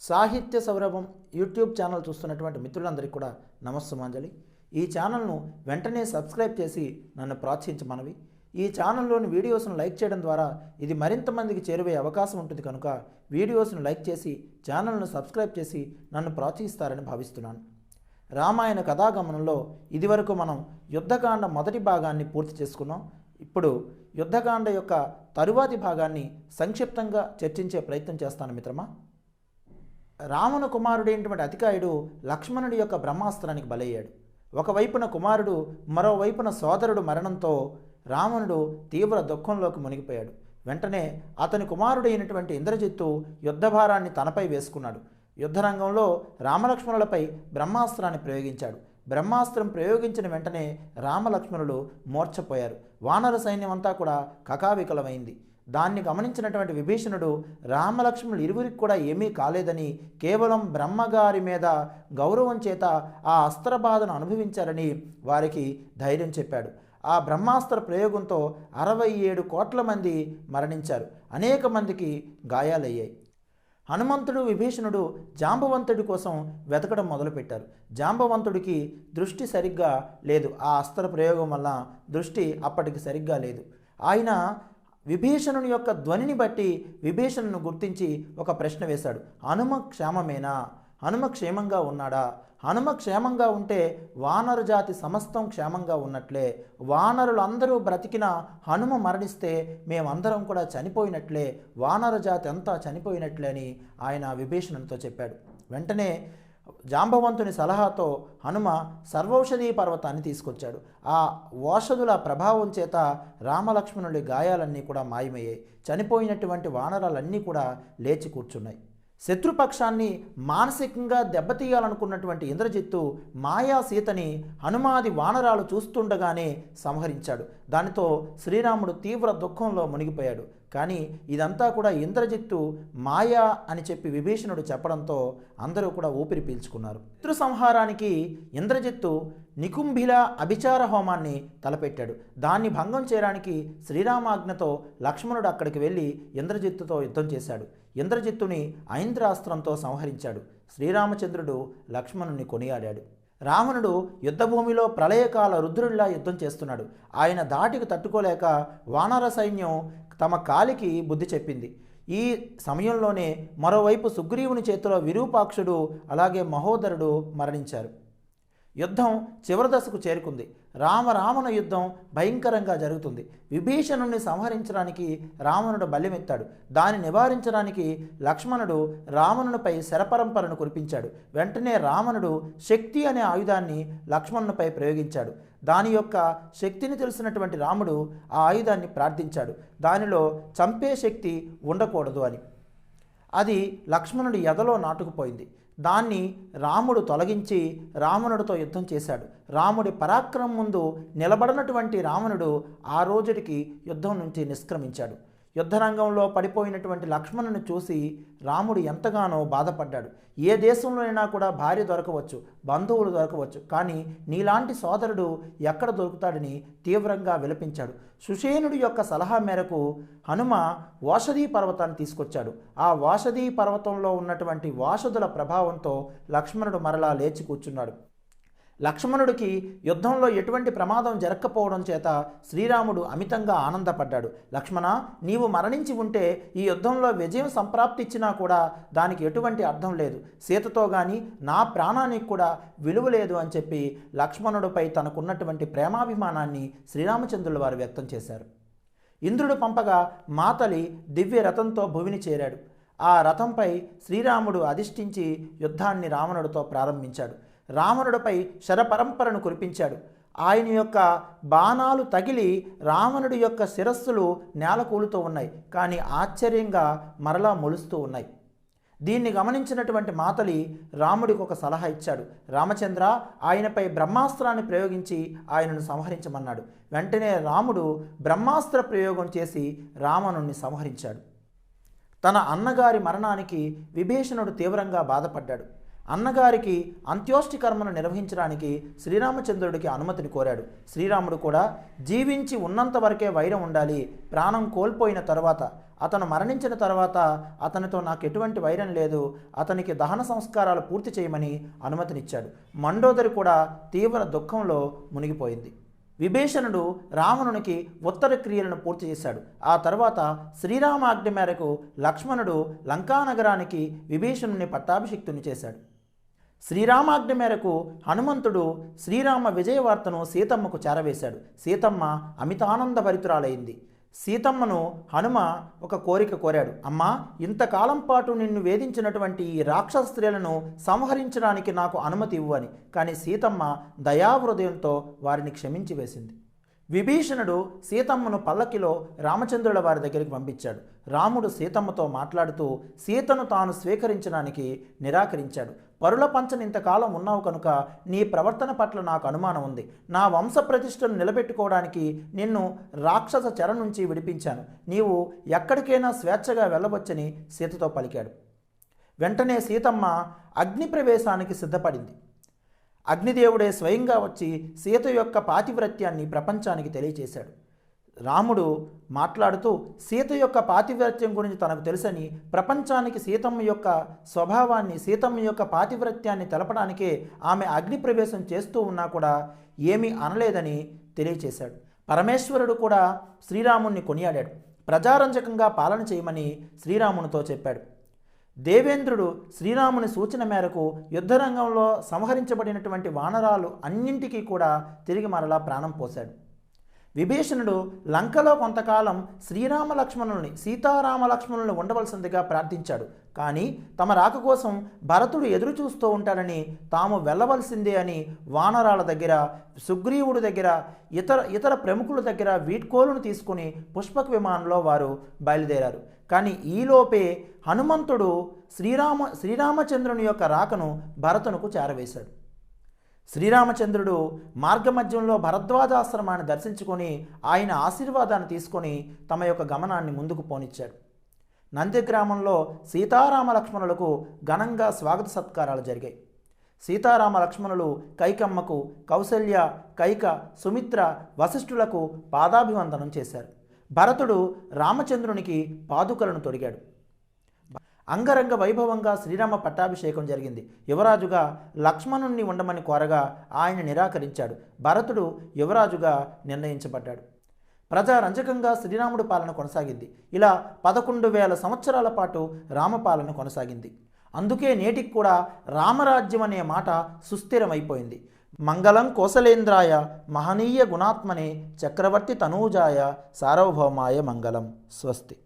సాహిత్య సౌరభం YouTube channel చూస్తున్నటువంటి మిత్రులందరికీ కూడా నమస్సుమాంజలి. ఈ ఛానల్ను వెంటనే సబ్స్క్రైబ్ చేసి నన్ను ప్రోత్సహించమనవి. ఈ ఛానల్లోని వీడియోస్ను లైక్ చేయడం ద్వారా ఇది మరింత మందికి చేరువే అవకాశం ఉంటుంది కనుక వీడియోస్ను లైక్ చేసి ఛానల్ను సబ్స్క్రైబ్ చేసి నన్ను ప్రోత్సహిస్తారని భావిస్తున్నాను. రామాయణ కథాగమనంలో ఇదివరకు మనం యుద్ధకాండ మొదటి భాగాన్ని పూర్తి చేసుకున్నాం. ఇప్పుడు యుద్ధకాండ యొక్క తరువాతి భాగాన్ని సంక్షిప్తంగా చర్చించే ప్రయత్నం చేస్తాను మిత్రమా? రావణ కుమారుడైనటువంటి అతికాయుడు లక్ష్మణుడి యొక్క బ్రహ్మాస్త్రానికి బలయ్యాడు. ఒకవైపున కుమారుడు మరోవైపున సోదరుడు మరణంతో రావణుడు తీవ్ర దుఃఖంలోకి మునిగిపోయాడు. వెంటనే అతని కుమారుడైనటువంటి ఇంద్రజిత్తు యుద్ధభారాన్ని తనపై వేసుకున్నాడు. యుద్ధరంగంలో రామలక్ష్మణులపై బ్రహ్మాస్త్రాన్ని ప్రయోగించాడు. బ్రహ్మాస్త్రం ప్రయోగించిన వెంటనే రామలక్ష్మణులు మూర్ఛపోయారు. వానర సైన్యం అంతా కూడా కకావికలమైంది. దాన్ని గమనించినటువంటి విభీషణుడు రామలక్ష్మణులు ఇరువురికి కూడా ఏమీ కాలేదని కేవలం బ్రహ్మగారి మీద గౌరవం చేత ఆ అస్త్రబాధను అనుభవించారని వారికి ధైర్యం చెప్పాడు. ఆ బ్రహ్మాస్త్ర ప్రయోగంతో అరవై ఏడు కోట్ల మంది మరణించారు. అనేక మందికి గాయాలయ్యాయి. హనుమంతుడు విభీషణుడు జాంబవంతుడి కోసం వెతకడం మొదలుపెట్టారు. జాంబవంతుడికి దృష్టి సరిగ్గా లేదు. ఆ అస్త్ర ప్రయోగం వల్ల దృష్టి అప్పటికి సరిగ్గా లేదు. ఆయన విభీషణుని యొక్క ధ్వనిని బట్టి విభీషణను గుర్తించి ఒక ప్రశ్న వేశాడు. హనుమ క్షేమమేనా హనుమ క్షేమంగా ఉన్నాడా? హనుమ క్షేమంగా ఉంటే వానరు జాతి సమస్తం క్షేమంగా ఉన్నట్లే. వానరులందరూ బ్రతికిన హనుమ మరణిస్తే మేమందరం కూడా చనిపోయినట్లే. వానరు జాతి అంతా చనిపోయినట్లే అని ఆయన విభీషణంతో చెప్పాడు. వెంటనే జాంబవంతుని సలహాతో హనుమ సర్వౌషధీ పర్వతాన్ని తీసుకొచ్చాడు. ఆ ఓషధుల ప్రభావం చేత రామలక్ష్మణుడి గాయాలన్నీ కూడా మాయమయ్యాయి. చనిపోయినటువంటి వానరాలన్నీ కూడా లేచి కూర్చున్నాయి. శత్రుపక్షాన్ని మానసికంగా దెబ్బతీయాలనుకున్నటువంటి ఇంద్రజిత్తు మాయా సీతని హనుమాది వానరాలు చూస్తుండగానే సంహరించాడు. దానితో శ్రీరాముడు తీవ్ర దుఃఖంలో మునిగిపోయాడు. కానీ ఇదంతా కూడా ఇంద్రజిత్తు మాయా అని చెప్పి విభీషణుడు చెప్పడంతో అందరూ కూడా ఊపిరి పీల్చుకున్నారు. శత్రు సంహారానికి ఇంద్రజిత్తు నికుంభిల అభిచార హోమాన్ని తలపెట్టాడు. దాన్ని భంగం చేయడానికి శ్రీరామాజ్ఞతో లక్ష్మణుడు అక్కడికి వెళ్ళి ఇంద్రజిత్తుతో యుద్ధం చేశాడు. ఇంద్రజిత్తుని ఐంద్రాస్త్రంతో సంహరించాడు. శ్రీరామచంద్రుడు లక్ష్మణుని కొనియాడాడు. రావణుడు యుద్ధభూమిలో ప్రళయకాల రుద్రుడిలా యుద్ధం చేస్తున్నాడు. ఆయన దాటికి తట్టుకోలేక వానర సైన్యం తమ కాలికి బుద్ధి చెప్పింది. ఈ సమయంలోనే మరోవైపు సుగ్రీవుని చేతిలో విరూపాక్షుడు అలాగే మహోదరుడు మరణించారు. యుద్ధం చివరి దశకు చేరుకుంది. రామరావణ యుద్ధం భయంకరంగా జరుగుతుంది. విభీషణుని సంహరించడానికి రావణుడు బల్యమెత్తాడు దాన్ని నివారించడానికి లక్ష్మణుడు రావణునిపై శరపరంపరను కురిపించాడు. వెంటనే రావణుడు శక్తి అనే ఆయుధాన్ని లక్ష్మణునిపై ప్రయోగించాడు. దాని యొక్క శక్తిని తెలిసినటువంటి రాముడు ఆ ఆయుధాన్ని ప్రార్థించాడు. దానిలో చంపే శక్తి ఉండకూడదు అని. అది లక్ష్మణుడి ఎదలో నాటుకుపోయింది. దాన్ని రాముడు తొలగించి రావణుడితో యుద్ధం చేశాడు. రాముడి పరాక్రమం ముందు నిలబడినటువంటి రావణుడు ఆ రోజుడికి యుద్ధం నుంచి నిష్క్రమించాడు. యుద్ధరంగంలో పడిపోయినటువంటి లక్ష్మణుని చూసి రాముడు ఎంతగానో బాధపడ్డాడు. ఏ దేశంలోనైనా కూడా భార్య దొరకవచ్చు బంధువులు దొరకవచ్చు కానీ నీలాంటి సోదరుడు ఎక్కడ దొరుకుతాడని తీవ్రంగా విలపించాడు. సుషేనుడి యొక్క సలహా మేరకు హనుమ వాషధీ పర్వతాన్ని తీసుకొచ్చాడు. ఆ వాషధీ పర్వతంలో ఉన్నటువంటి వాషధుల ప్రభావంతో లక్ష్మణుడు మరలా లేచి కూర్చున్నాడు. లక్ష్మణుడికి యుద్ధంలో ఎటువంటి ప్రమాదం జరగకపోవడం చేత శ్రీరాముడు అమితంగా ఆనందపడ్డాడు. లక్ష్మణ నీవు మరణించి ఉంటే ఈ యుద్ధంలో విజయం సంప్రాప్తిచ్చినా కూడా దానికి ఎటువంటి అర్థం లేదు. సీతతో కానీ నా ప్రాణానికి కూడా విలువ లేదు అని చెప్పి లక్ష్మణుడిపై తనకున్నటువంటి ప్రేమాభిమానాన్ని శ్రీరామచంద్రుల వారు వ్యక్తం చేశారు. ఇంద్రుడు పంపగా మాతలి దివ్య రథంతో భువిని చేరాడు. ఆ రథంపై శ్రీరాముడు అధిష్ఠించి యుద్ధాన్ని రావణుడితో ప్రారంభించాడు. రావణుడిపై శరపరంపరను కురిపించాడు. ఆయన యొక్క బాణాలు తగిలి రావణుడి యొక్క శిరస్సులు నేలకూలుతూ ఉన్నాయి. కానీ ఆశ్చర్యంగా మరలా మొలుస్తూ ఉన్నాయి. దీన్ని గమనించినటువంటి మాతలి రాముడికి ఒక సలహా ఇచ్చాడు. రామచంద్ర ఆయనపై బ్రహ్మాస్త్రాన్ని ప్రయోగించి ఆయనను సంహరించమన్నాడు. వెంటనే రాముడు బ్రహ్మాస్త్ర ప్రయోగం చేసి రావణుణ్ణి సంహరించాడు. తన అన్నగారి మరణానికి విభీషణుడు తీవ్రంగా బాధపడ్డాడు. అన్నగారికి అంత్యోష్టి కర్మను నిర్వహించడానికి శ్రీరామచంద్రుడికి అనుమతిని కోరాడు. శ్రీరాముడు కూడా జీవించి ఉన్నంత వరకే వైరం ఉండాలి ప్రాణం కోల్పోయిన తర్వాత అతను మరణించిన తర్వాత అతనితో నాకు ఎటువంటి వైరం లేదు అతనికి దహన సంస్కారాలు పూర్తి చేయమని అనుమతినిచ్చాడు. మండోదరి కూడా తీవ్ర దుఃఖంలో మునిగిపోయింది. విభీషణుడు రావణునికి ఉత్తర క్రియలను పూర్తి చేశాడు. ఆ తర్వాత శ్రీరామాజ్ఞ మేరకు లక్ష్మణుడు లంకానగరానికి విభీషణుని పట్టాభిషిక్తుని చేశాడు. శ్రీరామాజ్ఞ మేరకు హనుమంతుడు శ్రీరామ విజయవార్తను సీతమ్మకు చేరవేశాడు. సీతమ్మ అమితానంద భరితురాలైంది. సీతమ్మను హనుమ ఒక కోరిక కోరాడు. అమ్మా ఇంతకాలం పాటు నిన్ను వేధించినటువంటి ఈ రాక్షస స్త్రీలను సంహరించడానికి నాకు అనుమతి ఇవ్వు అని. కానీ సీతమ్మ దయాహృదయంతో వారిని క్షమించి వేసింది. విభీషణుడు సీతమ్మను పల్లకిలో రామచంద్రుల వారి దగ్గరికి పంపించాడు. రాముడు సీతమ్మతో మాట్లాడుతూ సీతను తాను స్వీకరించడానికి నిరాకరించాడు. పరుల పంచని ఇంతకాలం ఉన్నావు కనుక నీ ప్రవర్తన పట్ల నాకు అనుమానం ఉంది. నా వంశ ప్రతిష్టను నిలబెట్టుకోవడానికి నిన్ను రాక్షస చెర నుంచి విడిపించాను. నీవు ఎక్కడికైనా స్వేచ్ఛగా వెళ్ళవచ్చని సీతతో పలికాడు. వెంటనే సీతమ్మ అగ్ని ప్రవేశానికి సిద్ధపడింది. అగ్నిదేవుడే స్వయంగా వచ్చి సీత యొక్క పాతివ్రత్యాన్ని ప్రపంచానికి తెలియచేశాడు. రాముడు మాట్లాడుతూ సీత యొక్క పాతివ్రత్యం గురించి తనకు తెలుసని ప్రపంచానికి సీతమ్మ యొక్క స్వభావాన్ని సీతమ్మ యొక్క పాతివ్రత్యాన్ని తెలపడానికే ఆమె అగ్ని ప్రవేశం చేస్తూ ఉన్నా కూడా ఏమీ అనలేదని తెలియచేశాడు. పరమేశ్వరుడు కూడా శ్రీరాముణ్ణి కొనియాడాడు. ప్రజారంజకంగా పాలన చేయమని శ్రీరామునితో చెప్పాడు. దేవేంద్రుడు శ్రీరాముని సూచన మేరకు యుద్ధరంగంలో సంహరించబడినటువంటి వానరాలు అన్నింటికీ కూడా తిరిగి మరలా ప్రాణం పోశాడు. విభీషణుడు లంకలో కొంతకాలం శ్రీరామ లక్ష్మణుల్ని సీతారామ లక్ష్మణుల్ని ఉండవలసిందిగా ప్రార్థించాడు. కానీ తమ రాక కోసం భరతుడు ఎదురు చూస్తూ ఉంటాడని తాము వెళ్ళవలసిందే అని వానరాల దగ్గర సుగ్రీవుడి దగ్గర ఇతర ఇతర ప్రముఖుల దగ్గర వీడ్కోలును తీసుకుని పుష్పక విమానంలో వారు బయలుదేరారు. కానీ ఈలోపే హనుమంతుడు శ్రీరామ శ్రీరామచంద్రుని యొక్క రాకను భరతునకు చేరవేశాడు. శ్రీరామచంద్రుడు మార్గమధ్యంలో భరద్వాజాశ్రమాన్ని దర్శించుకొని ఆయన ఆశీర్వాదాన్ని తీసుకొని తమ యొక్క గమనాన్ని ముందుకు పోనిచ్చాడు. నందిగ్రామంలో సీతారామ లక్ష్మణులకు ఘనంగా స్వాగత సత్కారాలు జరిగాయి. సీతారామ లక్ష్మణులు కైకమ్మకు కౌసల్య కైక సుమిత్ర వశిష్ఠులకు పాదాభివందనం చేశారు. భరతుడు రామచంద్రునికి పాదుకలను తొడిగాడు. అంగరంగ వైభవంగా శ్రీరామ పట్టాభిషేకం జరిగింది. యువరాజుగా లక్ష్మణుణ్ణి ఉండమని కోరగా ఆయన నిరాకరించాడు. భరతుడు యువరాజుగా నిర్ణయించబడ్డాడు. ప్రజారంజకంగా శ్రీరాముడు పాలన కొనసాగింది. ఇలా పదకొండు వేల సంవత్సరాల పాటు రామపాలన కొనసాగింది. అందుకే నేటికి కూడా రామరాజ్యం అనే మాట సుస్థిరమైపోయింది. మంగళం కోసలేంద్రాయ మహనీయ గుణాత్మనే చక్రవర్తి తనూజాయ సార్వభౌమాయ మంగళం. స్వస్తి.